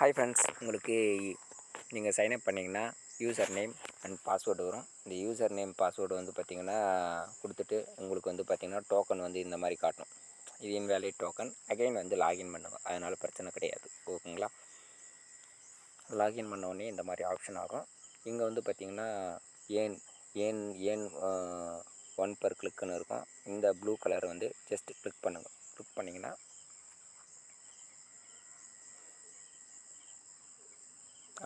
Hi friends உங்களுக்கு நீங்கள் sign up பண்ணிங்கன்னா யூசர் நேம் அண்ட் பாஸ்வேர்டு வரும். இந்த யூசர் நேம் பாஸ்வேர்டு வந்து பார்த்திங்கன்னா கொடுத்துட்டு உங்களுக்கு வந்து பார்த்திங்கன்னா டோக்கன் வந்து இந்த மாதிரி காட்டும் இது இன்வேலிட் டோக்கன் அகைன் வந்து லாகின் பண்ணுவோம் அதனால் பிரச்சனை கிடையாது. ஓகேங்களா? லாகின் பண்ண உடனே இந்த மாதிரி ஆப்ஷன் ஆகும். இங்கே வந்து பார்த்தீங்கன்னா ஏன் ஏன் ஏன் ஒன் பர் கிளிக்குன்னு இருக்கும். இந்த ப்ளூ கலர் வந்து ஜஸ்ட் கிளிக் பண்ணுங்கள் கிளிக் பண்ணிங்கன்னா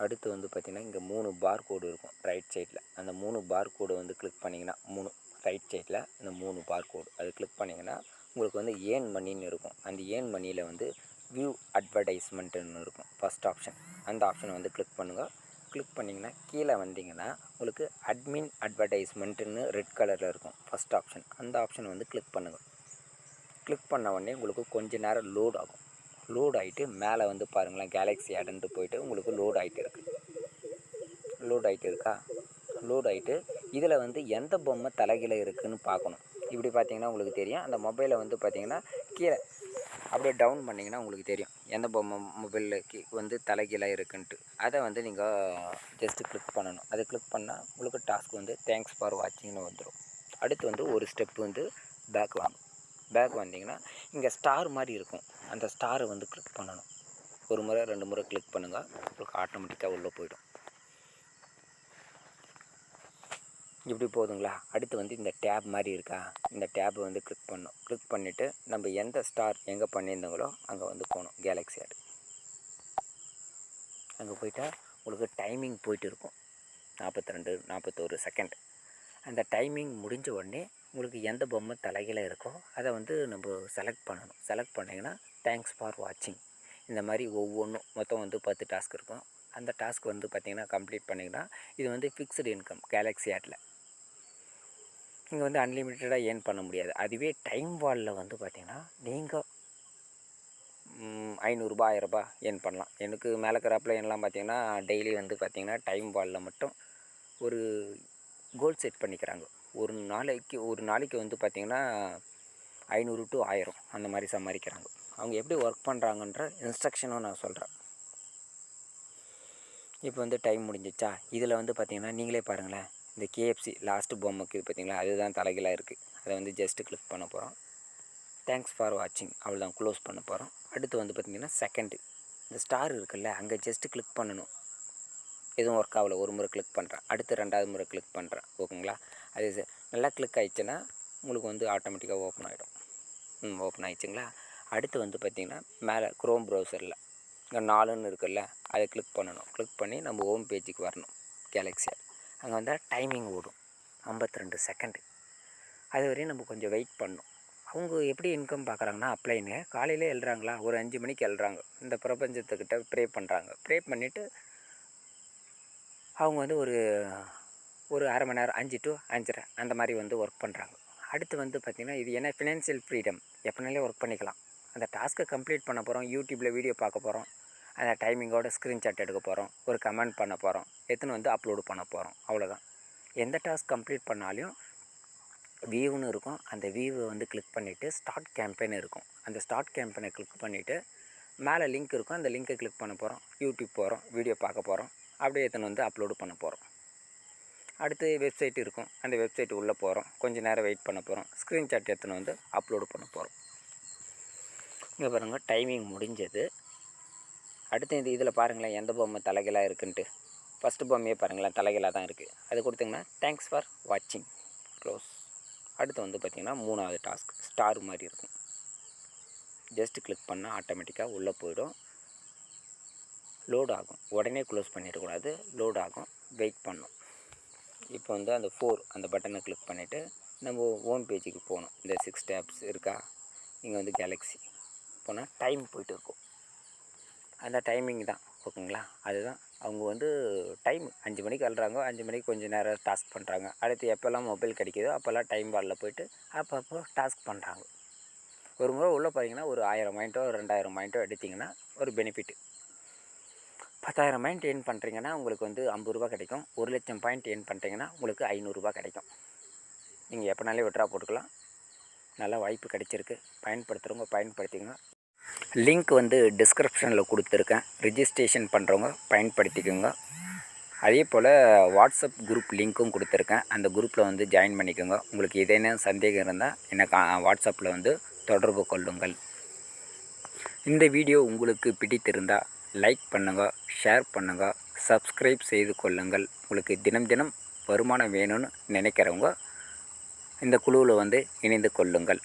அடுத்து வந்து பார்த்திங்கன்னா இங்கே மூணு பார் கோடு இருக்கும் ரைட் சைடில் அந்த மூணு பார் கோடு வந்து கிளிக் பண்ணிங்கன்னா மூணு ரைட் சைடில் இந்த மூணு பார் கோடு அது கிளிக் பண்ணிங்கன்னா உங்களுக்கு வந்து ஏன் மணின்னு இருக்கும். அந்த ஏன் மணியில் வந்து வியூ அட்வர்டைஸ்மெண்ட்டுன்னு இருக்கும் ஃபஸ்ட் ஆப்ஷன் அந்த ஆப்ஷனை வந்து கிளிக் பண்ணுங்கள் கிளிக் பண்ணிங்கன்னா கீழே வந்தீங்கன்னா உங்களுக்கு அட்மின் அட்வர்டைஸ்மெண்ட்டுன்னு ரெட் கலரில் இருக்கும் ஃபஸ்ட் ஆப்ஷன் அந்த ஆப்ஷனை வந்து கிளிக் பண்ணுங்கள் கிளிக் பண்ண உடனே உங்களுக்கு கொஞ்ச நேரம் லோட் ஆகும். லோட் ஆகிட்டு மேலே வந்து பாருங்களேன் கேலக்ஸி ஆடுன்ட்டு போயிட்டு உங்களுக்கு லோட் ஆகிட்டு இருக்குது லோட் ஆகிட்டு இருக்கா? லோட் ஆகிட்டு இதில் வந்து எந்த பொம்மை தலைகீழ இருக்குதுன்னு பார்க்கணும். இப்படி பார்த்தீங்கன்னா உங்களுக்கு தெரியும். அந்த மொபைலை வந்து பார்த்தீங்கன்னா கீழே அப்படியே டவுன் பண்ணிங்கன்னா உங்களுக்கு தெரியும். எந்த பொம்மை மொபைலில் கீ வந்து தலைகீழாக இருக்குன்ட்டு. அதை வந்து நீங்கள் ஜஸ்ட்டு கிளிக் பண்ணணும். அதை கிளிக் பண்ணால் உங்களுக்கு டாஸ்க் வந்து தேங்க்ஸ் ஃபார் வாட்சிங்னு வந்துடும் அடுத்து வந்து ஒரு ஸ்டெப் வந்து பேக் வாங்கும் பேக் வந்தீங்கன்னா இங்கே ஸ்டார் மாதிரி இருக்கும். அந்த ஸ்டாரை வந்து கிளிக் பண்ணணும். ஒரு முறை ரெண்டு முறை கிளிக் பண்ணுங்கள் உங்களுக்கு ஆட்டோமேட்டிக்காக உள்ளே போயிடும். இப்படி போதுங்களா? அடுத்து வந்து இந்த டேப் மாதிரி இருக்கா? இந்த டேப் வந்து கிளிக் பண்ணணும். கிளிக் பண்ணிவிட்டு நம்ம எந்த ஸ்டார் எங்கே பண்ணியிருந்தோங்களோ அங்கே வந்து போகணும். கேலக்ஸி ஆடு. அங்கே போயிட்டால் உங்களுக்கு டைமிங் போயிட்டு இருக்கும். நாற்பத்தி ரெண்டு நாற்பத்தோரு செகண்ட் அந்த டைமிங் முடிஞ்ச உடனே உங்களுக்கு எந்த பொம்மை தலைகீழ இருக்கோ அதை வந்து நம்ம செலக்ட் பண்ணணும். செலக்ட் பண்ணிங்கன்னா தேங்க்ஸ் ஃபார் வாட்சிங் இந்த மாதிரி ஒவ்வொன்றும் மொத்தம் வந்து பத்து டாஸ்க் இருக்கும். அந்த டாஸ்க் வந்து பார்த்திங்கன்னா கம்ப்ளீட் பண்ணிங்கன்னா இது வந்து ஃபிக்ஸ்டு இன்கம் கேலக்ஸி ஆட்டில் இங்கே வந்து அன்லிமிட்டடாக ஏர்ன் பண்ண முடியாது. அதுவே டைம் வாலில் வந்து பார்த்திங்கன்னா நீங்கள் ஐநூறுரூபா ஆயிரரூபா ஏர்ன் பண்ணலாம். எனக்கு மேலே கிராப்பில் என்னலாம் பார்த்திங்கன்னா டெய்லி வந்து பார்த்திங்கன்னா டைம் வாலில் மட்டும் ஒரு கோல் செட் பண்ணிக்கிறாங்க. ஒரு நாளைக்கு ஒரு நாளைக்கு வந்து பார்த்திங்கன்னா ஐநூறு டு ஆயிரம் அந்த மாதிரி சம்பாதிக்கிறாங்க. அவங்க எப்படி ஒர்க் பண்ணுறாங்கன்ற இன்ஸ்ட்ரக்ஷனும் நான் சொல்கிறேன் இப்போ வந்து டைம் முடிஞ்சிச்சா? இதில் வந்து பார்த்திங்கன்னா நீங்களே பாருங்களேன். இந்த கேஎஃப்சி லாஸ்ட்டு பொம்மைக்கு பார்த்தீங்களா அதுதான் தலைகளாக இருக்குது அதை வந்து ஜஸ்ட்டு கிளிக் பண்ண போகிறோம் தேங்க்ஸ் ஃபார் வாட்சிங் அவ்வளோதான் க்ளோஸ் பண்ண போகிறோம் அடுத்து வந்து பார்த்திங்கன்னா செகண்டு இந்த ஸ்டார் இருக்குல்ல அங்கே ஜஸ்ட்டு கிளிக் பண்ணணும். எதுவும் ஒர்க் ஆகலை. ஒரு முறை கிளிக் பண்ணுறேன் அடுத்து ரெண்டாவது முறை கிளிக் பண்ணுறேன் ஓகேங்களா? அது நல்லா கிளிக் ஆகிடுச்சுன்னா உங்களுக்கு வந்து ஆட்டோமேட்டிக்காக ஓப்பன் ஆகிடும் ம் ஓப்பன் ஆகிடுச்சுங்களா அடுத்து வந்து பார்த்திங்கன்னா மேலே க்ரோம் ப்ரௌசரில் இங்கே நாலுன்னு இருக்குல்ல அதை கிளிக் பண்ணணும். கிளிக் பண்ணி நம்ம ஹோம் பேஜுக்கு வரணும் கேலக்ஸியாக அங்கே வந்தால் டைமிங் ஓடும். ஐம்பத்தி ரெண்டு செகண்டு அது வரையும் நம்ம கொஞ்சம் வெயிட் பண்ணணும். அவங்க எப்படி இன்கம் பார்க்குறாங்கன்னா அப்ளைன்னு காலையில் எழுறாங்களா? ஒரு அஞ்சு மணிக்கு எழுறாங்க. இந்த பிரபஞ்சத்துக்கிட்ட ப்ரே பண்ணுறாங்க ப்ரே பண்ணிவிட்டு அவங்க வந்து ஒரு ஒரு அரை மணி நேரம் அஞ்சு டு அஞ்சரை அந்த மாதிரி வந்து ஒர்க் பண்ணுறாங்க அடுத்து வந்து பார்த்திங்கன்னா இது என்ன? ஃபினான்ஷியல் ஃப்ரீடம் எப்போனாலே ஒர்க் பண்ணிக்கலாம். அந்த டாஸ்க்கை கம்ப்ளீட் பண்ண போகிறோம் யூடியூப்பில் வீடியோ பார்க்க போகிறோம் அந்த டைமிங்கோட ஸ்க்ரீன்ஷாட் எடுக்க போகிறோம் ஒரு கமெண்ட் பண்ண போகிறோம் எத்தனை வந்து அப்லோடு பண்ண போகிறோம் அவ்வளோதான் எந்த டாஸ்க் கம்ப்ளீட் பண்ணாலையும் வியூன்னு இருக்கும். அந்த வியூவை வந்து கிளிக் பண்ணிவிட்டு ஸ்டார்ட் கேம்பெயின் இருக்கும். அந்த ஸ்டார்ட் கேம்பெயினை கிளிக் பண்ணிவிட்டு மேலே லிங்க் இருக்கும். அந்த லிங்க்கை கிளிக் பண்ண போகிறோம் யூடியூப் போகிறோம் வீடியோ பார்க்க போகிறோம் அப்படியே எத்தனை வந்து அப்லோடு பண்ண போகிறோம் அடுத்து வெப்சைட் இருக்கும். அந்த வெப்சைட் உள்ளே போகிறோம் கொஞ்சம் நேரம் வெயிட் பண்ண போகிறோம் ஸ்க்ரீன்ஷாட் எத்தனை வந்து அப்லோடு பண்ண போகிறோம் இங்கே பாருங்கள் டைமிங் முடிஞ்சது. அடுத்து இந்த இதில் பாருங்களேன் எந்த பொம்மை தலைகளாக இருக்குன்ட்டு. ஃபஸ்ட்டு பொம்மையே பாருங்களேன் தலைகளாக தான் இருக்குது அது கொடுத்திங்கன்னா தேங்க்ஸ் ஃபார் வாட்சிங் க்ளோஸ் அடுத்து வந்து பார்த்திங்கன்னா மூணாவது டாஸ்க் ஸ்டார் மாதிரி இருக்கும். ஜஸ்ட் கிளிக் பண்ணால் ஆட்டோமேட்டிக்காக உள்ளே போயிடும். லோட் ஆகும். உடனே க்ளோஸ் பண்ணிடக்கூடாது. லோட் ஆகும். வெயிட் பண்ணும். இப்போ வந்து அந்த ஃபோர் அந்த பட்டனை கிளிக் பண்ணிவிட்டு நம்ம ஹோம் பேஜுக்கு போகணும். இந்த சிக்ஸ் டேப்ஸ் இருக்கா? இங்கே வந்து கேலக்ஸி போனால் டைம் போயிட்டு இருக்கும். அந்த டைமிங் தான். ஓகேங்களா? அதுதான். அவங்க வந்து டைம் அஞ்சு மணிக்கு அழுறாங்க. அஞ்சு மணிக்கு கொஞ்சம் நேரம் டாஸ்க் பண்ணுறாங்க அடுத்து எப்போல்லாம் மொபைல் கிடைக்கிதோ அப்போல்லாம் டைம் பாலில் போயிட்டு அப்பப்போ டாஸ்க் பண்ணுறாங்க ஒரு முறை உள்ளே போகிறீங்கன்னா ஒரு ஆயிரம் மைண்ட்டோ ரெண்டாயிரம் மைண்ட்டோ எடுத்திங்கன்னா ஒரு பெனிஃபிட்டு பத்தாயிரம் பாயிண்ட் ஏர்ன் பண்ணுறீங்கன்னா உங்களுக்கு வந்து ஐம்பது ரூபா கிடைக்கும். ஒரு லட்சம் பாயிண்ட் ஏர்ன் பண்ணுறீங்கன்னா உங்களுக்கு ஐநூறுரூபா கிடைக்கும். நீங்கள் எப்போனாலே விட்ரா போட்டுக்கலாம். நல்ல வாய்ப்பு கிடைச்சிருக்கு. பயன்படுத்துகிறவங்க பயன்படுத்திக்கோங்க. லிங்க் வந்து டிஸ்கிரிப்ஷனில் கொடுத்துருக்கேன். ரிஜிஸ்ட்ரேஷன் பண்ணுறவங்க பயன்படுத்திக்கோங்க. அதே போல் வாட்ஸ்அப் குரூப் லிங்க்கும் கொடுத்துருக்கேன். அந்த குரூப்பில் வந்து ஜாயின் பண்ணிக்கோங்க. உங்களுக்கு ஏதேனும் சந்தேகம் இருந்தால் எனக்கு வாட்ஸ்அப்பில் வந்து தொடர்பு கொள்ளுங்கள். இந்த வீடியோ உங்களுக்கு பிடித்திருந்தால் லைக் பண்ணுங்கள் ஷேர் பண்ணுங்கள் சப்ஸ்கிரைப் செய்து கொள்ளுங்கள். உங்களுக்கு தினம் தினம் வருமானம் வேணும்னு நினைக்கிறவங்க இந்த குழுவில் வந்து இணைந்து கொள்ளுங்கள்.